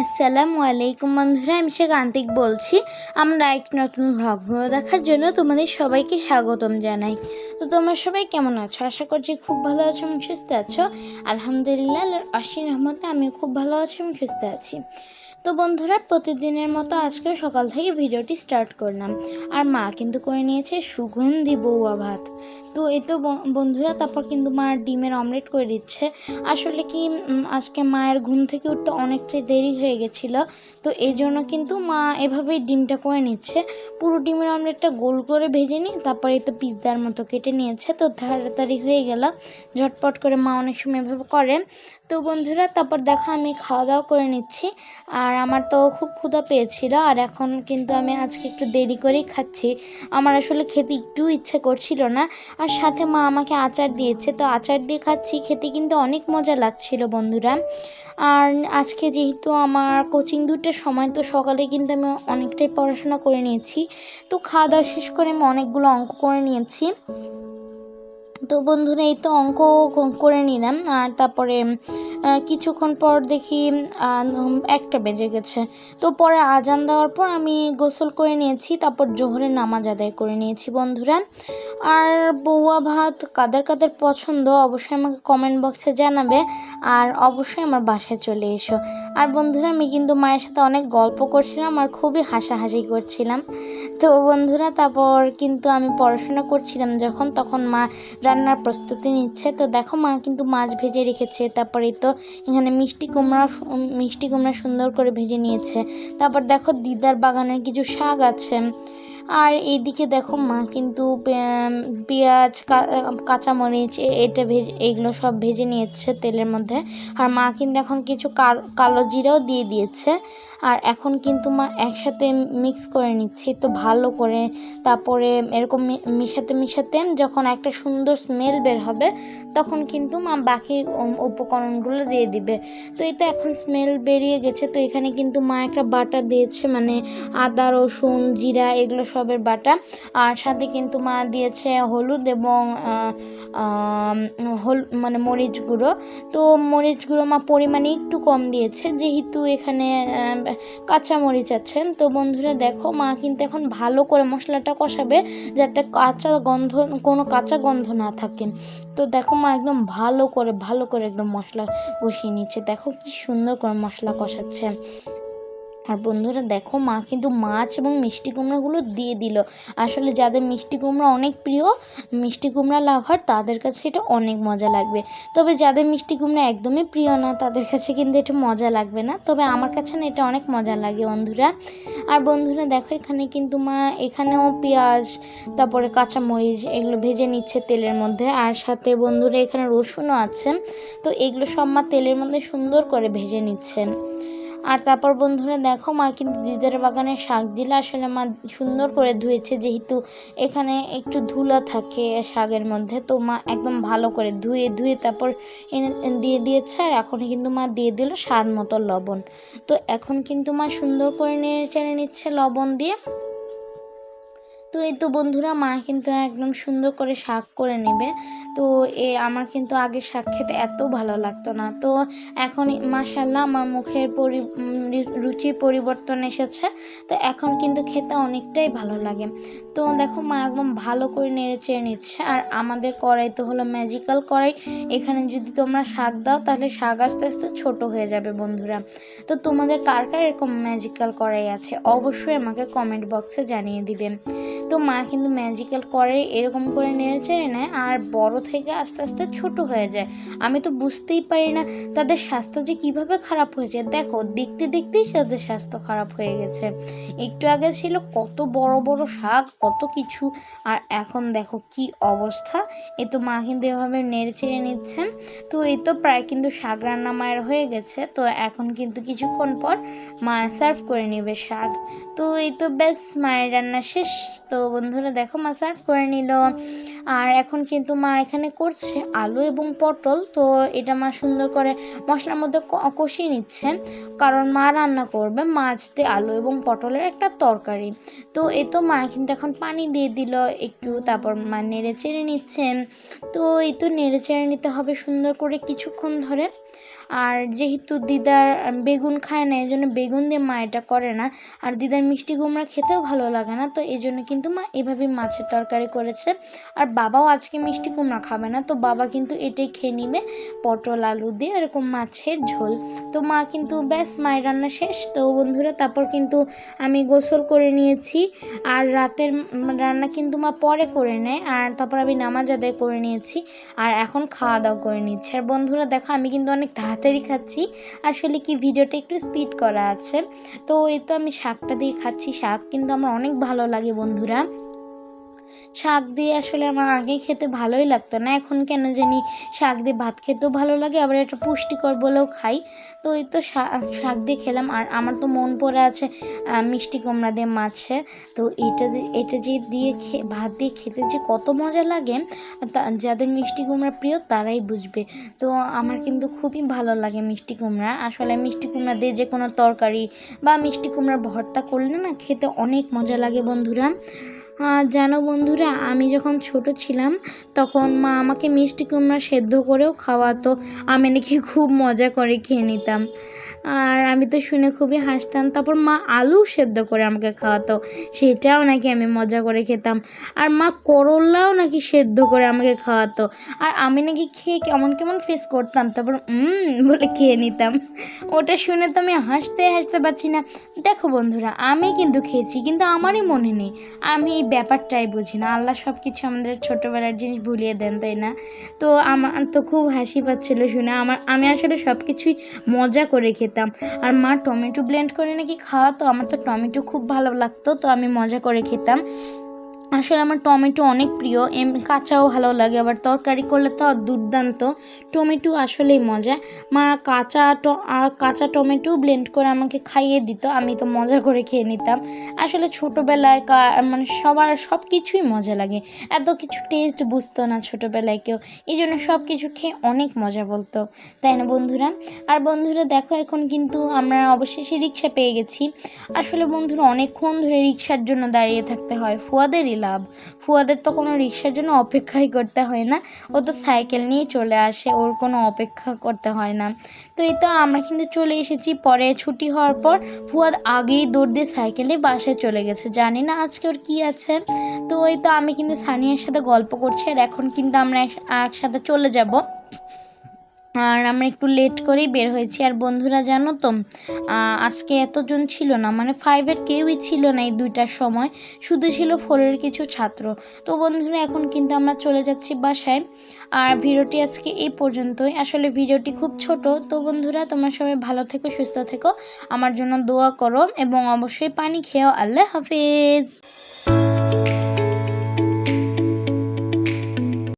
আসসালামু আলাইকুম বন্ধুরা, আমি সে আন্তিক বলছি। আমরা এক নতুন ভ্লগ দেখার জন্য তোমাদের সবাইকে স্বাগতম জানাই। তো তোমরা সবাই কেমন আছো? আশা করছি খুব ভালো আছো এবং সুস্থ আছো। আলহামদুলিল্লাহ অসীম রহমতে আমি খুব ভালো আছি এবং সুস্থ আছি। তো বন্ধুরা, প্রতিদিনের মতো আজকে সকাল থেকে ভিডিওটি স্টার্ট করলাম। আর মা কিন্তু করে নিয়েছে সুগন্ধি বউয়া ভাত। তো এই তো বন্ধুরা, তারপর কিন্তু মা ডিমের অমলেট করে দিচ্ছে। আসলে কি আজকে মায়ের ঘুম থেকে উঠতে অনেকটাই দেরি হয়ে গেছিল। তো এই জন্য কিন্তু মা এভাবেই ডিমটা করে নিচ্ছে। পুরো ডিমের অমলেটটা গোল করে ভেজে নিই তারপরে তো পিৎজার মতো কেটে নিয়েছে। তো তাড়াতাড়ি হয়ে গেল। ঝটপট করে মা অনেক সময় এভাবে করে। তো বন্ধুরা, তারপর দেখো আমি খাওয়া দাওয়া করে নিচ্ছি। আর আমার তো খুব ক্ষুধা পেয়েছিল, আর এখন কিন্তু আমি আজকে একটু দেরি করেই খাচ্ছি। আমার আসলে খেতে একটু ইচ্ছে করছিল না। আর সাথে মা আমাকে আচার দিয়েছে, তো আচার দিয়ে খাচ্ছি, খেতে কিন্তু অনেক মজা লাগছিল বন্ধুরা। আর আজকে যেহেতু আমার কোচিং দুটোর সময়, তো সকালে কিন্তু আমি অনেকটাই পড়াশোনা করে নিয়েছি। তো খাওয়া দাওয়া শেষ করে আমি অনেকগুলো অঙ্ক করে নিয়েছি। তো বন্ধুরা, এই তো অঙ্ক করে নিলাম। আর তারপরে কিছুক্ষণ পর দেখি একটা বেজে গেছে। তো পরে আজান দেওয়ার পর আমি গোসল করে নিয়েছি, তারপর জোহরের নামাজ আদায় করে নিয়েছি বন্ধুরা। আর বৌয়া ভাত কাদের কাদের পছন্দ, অবশ্যই আমাকে কমেন্ট বক্সে জানাবে। আর অবশ্যই আমার বাসায় চলে এসো। আর বন্ধুরা, আমি কিন্তু মায়ের সাথে অনেক গল্প করছিলাম আর খুবই হাসাহাসি করছিলাম। তো বন্ধুরা, তারপর কিন্তু আমি পড়াশোনা করছিলাম যখন, তখন মা রান্নার প্রস্তুতি নিচ্ছে। তো দেখো মা কিন্তু মাছ ভেজে রেখেছে। তারপরে তো এখানে মিষ্টি কুমড়া মিষ্টি কুমড়া সুন্দর করে ভেজে নিয়েছে। তারপর দেখো দিদার বাগানের কিছু শাক আছে। আর এইদিকে দেখো মা, কিন্তু পেঁয়াজ কাঁচামরিচ এটা ভেজে এইগুলো সব ভেজে নিয়েছে তেলের মধ্যে। আর মা কিন্তু এখন কিছু কালো জিরাও দিয়ে দিয়েছে। আর এখন কিন্তু মা একসাথে মিক্স করে নিচ্ছে, তো ভালো করে। তারপরে এরকম মিশাতে মিশাতে যখন একটা সুন্দর স্মেল বের হবে, তখন কিন্তু মা বাকি উপকরণগুলো দিয়ে দিবে। তো এটা এখন স্মেল বেরিয়ে গেছে, তো এখানে কিন্তু মা একটা বাটা দিয়েছে মানে আদা, রসুন, জিরা, এগুলো সবের বাটা। আর সাথে কিন্তু মা দিয়েছে হলুদ এবং হল মানে মরিচ গুঁড়ো। তো মরিচ গুঁড়ো মা পরিমাণে একটু কম দিয়েছে, যেহেতু এখানে কাঁচা মরিচ আছে। তো বন্ধুরা দেখো, মা কিন্তু এখন ভালো করে মশলাটা কষাবে, যাতে কাঁচা গন্ধ, কোনো কাঁচা গন্ধ না থাকে। তো দেখো মা একদম ভালো করে ভালো করে একদম মশলা কষিয়ে নিচ্ছে। দেখো কি সুন্দর করে মশলা কষাচ্ছে। আর বন্ধুরা দেখো মা কিন্তু মাছ এবং মিষ্টি কুমড়োগুলো দিয়ে দিল। আসলে যাদের মিষ্টি কুমড়া অনেক প্রিয়, মিষ্টি কুমড়া লাভার, তাদের কাছে এটা অনেক মজা লাগবে। তবে যাদের মিষ্টি কুমড়া একদমই প্রিয় না, তাদের কাছে কিন্তু এটা মজা লাগবে না। তবে আমার কাছে না এটা অনেক মজা লাগে বন্ধুরা। আর বন্ধুরা দেখো এখানে কিন্তু মা, এখানেও পেঁয়াজ, তারপরে কাঁচামরিচ এগুলো ভেজে নিচ্ছে তেলের মধ্যে। আর সাথে বন্ধুরা এখানে রসুনও আছে। তো এগুলো সব মা তেলের মধ্যে সুন্দর করে ভেজে নিচ্ছেন। আর তারপর বন্ধুরা দেখো মা কিন্তু দিদার বাগানে শাক দিলে আসলে মা সুন্দর করে ধুয়েছে, যেহেতু এখানে একটু ধুলো থাকে শাকের মধ্যে। তো মা একদম ভালো করে ধুয়ে ধুয়ে তারপর এনে, দিয়ে দিয়েছে আর এখন কিন্তু মা দিয়ে দিল স্বাদ মতো লবণ। তো এখন কিন্তু মা সুন্দর করে নেড়ে চেড়ে নিচ্ছে লবণ দিয়ে। তো এই তো বন্ধুরা, মা কিন্তু একদম সুন্দর করে শাক করে নেবে। তো এ আমার কিন্তু আগে শাক খেতে এত ভালো লাগতো না। তো এখন মাসাল্লাহ আমার মুখের পরি রুচি রুচির পরিবর্তন এসেছে। তো এখন কিন্তু খেতে অনেকটাই ভালো লাগে। তো দেখো মা একদম ভালো করে নেড়ে চেড়ে নিচ্ছে। আর আমাদের কড়াই তো হলো ম্যাজিক্যাল কড়াই। এখানে যদি তোমরা শাক দাও, তাহলে শাক আস্তে আস্তে ছোটো হয়ে যাবে বন্ধুরা। তো তোমাদের কার কার এরকম ম্যাজিক্যাল কড়াই আছে? অবশ্যই আমাকে কমেন্ট বক্সে জানিয়ে দিবেন তো মা কিন্তু ম্যাজিক্যাল কড়াই এরকম করে নেড়ে চেড়ে নেয়, আর বড় থেকে আস্তে আস্তে ছোট হয়ে যায়। আমি তো বুঝতেই পারি না তাদের স্বাস্থ্য যে কীভাবে খারাপ হয়েছে। দেখো, দেখতে দেখতেই তাদের স্বাস্থ্য খারাপ হয়ে গেছে। একটু আগে ছিল কত বড় বড় শাক কত কিছু। আর এখন দেখো কি অবস্থা। এ তো মা কিন্তু এভাবে নেড়ে চেড়ে নিচ্ছেন। তো এই তো প্রায় কিন্তু শাক রান্না মায়ের হয়ে গেছে। তো এখন কিন্তু কিছুক্ষণ পর মা সার্ভ করে নেবে শাক। তো এই তো বেশ মায়ের রান্না শেষ। তো বন্ধুরা দেখো মা সার্ভ করে নিল। আর এখন কিন্তু মা এখানে করছে আলু এবং পটল। তো এটা মা সুন্দর করে মশলার মধ্যে কষিয়ে নিচ্ছে কারণ মা রান্না করবে মাছ দিয়ে আলু এবং পটলের একটা তরকারি। তো এ তো মা কিন্তু এখন পানি দিয়ে দিল, একটু তারপর মা নেড়ে চেড়ে নিচ্ছেন তো এই তো নেড়ে চেড়ে নিতে হবে সুন্দর করে কিছুক্ষণ ধরে। আর যেহেতু দিদার বেগুন খায় না এই জন্য বেগুন দিয়ে মা এটা করে না। আর দিদার মিষ্টি কুমড়া খেতেও ভালো লাগে না, তো এই জন্য কিন্তু মা এভাবে মাছের তরকারি করেছে। আর বাবাও আজকে মিষ্টি কুমড়া খাবে না, তো বাবা কিন্তু এটাই খেয়ে নিবে, পটল, আলু দিয়ে এরকম মাছের ঝোল। তো মা কিন্তু ব্যাস, মায়ের রান্না শেষ। তো বন্ধুরা, তারপর কিন্তু আমি গোসল করে নিয়েছি। আর রাতের রান্না কিন্তু মা পরে করে নেয়, আর তারপর আমি নামাজ আদায় করে নিয়েছি। আর এখন খাওয়া দাওয়া করে নিচ্ছি। আর বন্ধুরা, দেখো আমি কিন্তু অনেক তাড়াতাড়ি খাচ্ছি। আসলে কি ভিডিওটা একটু স্পিড করা আছে। তো এই তো আমি শাকটা দিয়ে খাচ্ছি, শাক কিন্তু আমার অনেক ভালো লাগে বন্ধুরা। শাক দিয়ে আসলে আমার আগে খেতে ভালোই লাগতো না। এখন কেন জানি শাক দিয়ে ভাত খেতেও ভালো লাগে, আবার এটা পুষ্টিকর বলেও খাই। তো এই তো শাক দিয়ে খেলাম, আর আমার তো মন পড়ে আছে মিষ্টি কুমড়া দিয়ে মাছে। তো এটা এটা যে দিয়ে ভাত দিয়ে খেতে যে কত মজা লাগে যাদের মিষ্টি কুমড়া প্রিয় তারাই বুঝবে। তো আমার কিন্তু খুবই ভালো লাগে মিষ্টি কুমড়া। আসলে মিষ্টি কুমড়া দিয়ে যে কোনো তরকারি বা মিষ্টি কুমড়ার ভর্তা করলে না খেতে অনেক মজা লাগে বন্ধুরা। জানো বন্ধুরা, আমি যখন ছোট ছিলাম, তখন মা আমাকে মিষ্টি কুমড়া সেদ্ধ করেও খাওয়াতো। আমি নাকি খুব মজা করে খেয়ে নিতাম। আর আমি তো শুনে খুবই হাসতাম। তারপর মা আলু সেদ্ধ করে আমাকে খাওয়াতো। সেটাও নাকি আমি মজা করে খেতাম। আর মা করলাও নাকি সেদ্ধ করে আমাকে খাওয়াতো। আর আমি নাকি খেয়ে কেমন কেমন ফেস করতাম। তারপর বলে খেয়ে নিতাম। ওটা শুনে তো আমি হাসতে হাসতে পারছি না। দেখো বন্ধুরা, আমি কিন্তু খেয়েছি, কিন্তু আমারই মনে নেই। আমি এই ব্যাপারটাই বুঝি না। আল্লাহ সব কিছু আমাদের ছোটোবেলার জিনিস ভুলিয়ে দেন, তাই না? তো আমার তো খুব হাসি পাচ্ছিল শুনে। আমার, আমি আসলে সব কিছুই মজা করে খেতাম। আর মা টমেটো ব্লেন্ড করে নাকি খাওয়াতো, আমার তো টমেটো খুব ভালো লাগতো, তো আমি মজা করে খেতাম। আসলে আমার টমেটো অনেক প্রিয়, এম, কাঁচাও ভালো লাগে, আবার তরকারি করলে তো দুর্দান্ত। টমেটো আসলেই মজা। মা কাঁচা কাঁচা টমেটো ব্লেন্ড করে আমাকে খাইয়ে দিত, আমি তো মজা করে খেয়ে নিতাম। আসলে ছোটোবেলায় মানে সবার সব কিছুই মজা লাগে। এত কিছু টেস্ট বুঝতো না ছোটোবেলায় কেউ এই জন্য সব কিছু খেয়ে অনেক মজা বলতো। তাই না বন্ধুরা? আর বন্ধুরা দেখো, এখন কিন্তু আমরা অবশেষে রিক্সা পেয়ে গেছি। আসলে বন্ধুরা, অনেকক্ষণ ধরে রিক্সার জন্য দাঁড়িয়ে থাকতে হয় ফুয়াদেরই লাভ। ফুয়াদের তো কোনো রিক্সার জন্য অপেক্ষাই করতে হয় না। ও তো সাইকেল নিয়ে চলে আসে, ওর কোনো অপেক্ষা করতে হয় না। তো এই তো আমরা কিন্তু চলে এসেছি পরে ছুটি হওয়ার পর। ফুয়াদ আগেই দৌড় দিয়ে সাইকেলে বাসায় চলে গেছে। জানি না আজকে ওর কী আছে। তো ওই তো আমি কিন্তু সানিয়ার সাথে গল্প করছি, আর এখন কিন্তু আমরা এক- একসাথে চলে যাব। আর আমরা একটু লেট করেই বের হয়েছি। আর বন্ধুরা, জানো তো আজকে এতজন ছিল না মানে ফাইভের কেউই ছিল না এই দুইটার সময়। শুধু ছিল ফোরের কিছু ছাত্র। তো বন্ধুরা, এখন কিন্তু আমরা চলে যাচ্ছি বাসায়। আর ভিডিওটি আজকে এই পর্যন্তই। আসলে ভিডিওটি খুব ছোট। তো বন্ধুরা, তোমরা সবাই ভালো থেকো, সুস্থ থেকো। আমার জন্য দোয়া করো এবং অবশ্যই পানি খেয়েও আল্লাহ হাফেজ।